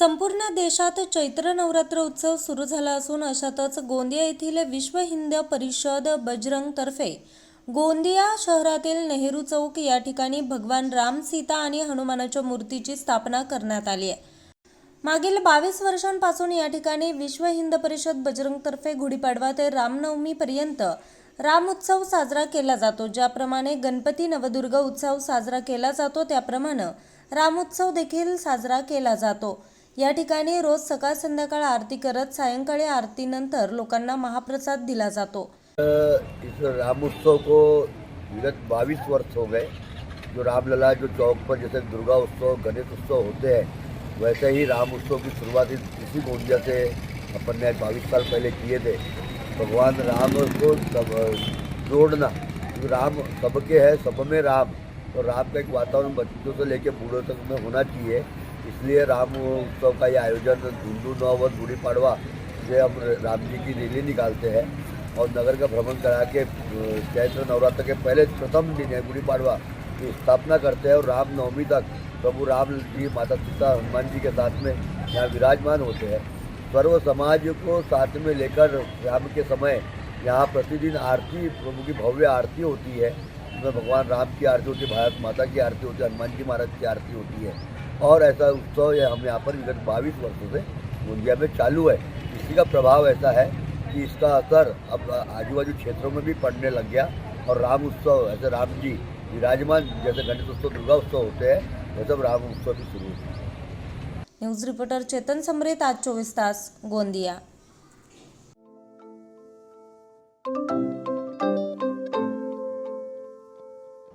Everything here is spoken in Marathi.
संपूर्ण देशात चैत्र नवरात्र उत्सव सुरू झाला असून अशातच गोंदिया येथील विश्व हिंद परिषद बजरंग तर्फे गोंदिया शहरातील नेहरू चौक या ठिकाणी भगवान राम सीता आणि हनुमानाच्या मूर्तीची स्थापना करण्यात आली आहे. मागील बावीस वर्षांपासून या ठिकाणी विश्व हिंद परिषद बजरंगतर्फे गुढीपाडवा ते रामनवमीपर्यंत राम उत्सव साजरा केला जातो. ज्याप्रमाणे गणपती नवदुर्ग उत्सव साजरा केला जातो त्याप्रमाणे राम उत्सव देखील साजरा केला जातो. या ठिकाणी रोज सकाळ संध्याकाळ आरती करत सायंकाळी आरतीनंतर लोकांना महाप्रसाद दिला जातो. इस राम उत्सव को विगत बाईस वर्ष हो गए। जो रामलला जो चौक पर जैसे दुर्गा उत्सव गणेश उत्सव होते हैं वैसे ही राम उत्सव की शुरुआत इसी गोंदिया से अपन ने बाईस साल पहले किए थे। भगवान राम को सब जोड़ना। क्योंकि राम सबके है सब में राम। तो राम का एक वातावरण बच्चों से लेके बूढ़ों तक में होना चाहिए। इसलिए राम उत्सव का ये आयोजन हिंदू नववर्ष गुड़ी पाड़वा से हम राम जी की रैली निकालते हैं और नगर का भ्रमण करा के चैत्र नवरात्र के पहले प्रथम दिन है गुड़ी पाड़वा की स्थापना करते हैं और राम नवमी तक प्रभु राम जी, माता सीता, हनुमान जी के साथ में यहाँ विराजमान होते हैं। सर्व समाज को साथ में लेकर राम के समय यहाँ प्रतिदिन आरती, प्रभु की भव्य आरती होती है। उसमें भगवान राम की आरती होती है, भारत माता की आरती होती है, हनुमान जी महाराज की आरती होती है। और ऐसा उत्सव यह हम यहाँ पर विगत बाईस वर्षों से गोंदिया में चालू है। इसी का प्रभाव ऐसा है कि इसका असर अब आजू बाजू क्षेत्रों में भी पड़ने लग गया और राम उत्सव, ऐसे राम जी विराजमान जैसे गणेश उत्सव दुर्गा उत्सव होते हैं वैसे अब राम उत्सव भी शुरू होते हैं। न्यूज़ रिपोर्टर चेतन समृत आज चौबीस तास गोंदिया।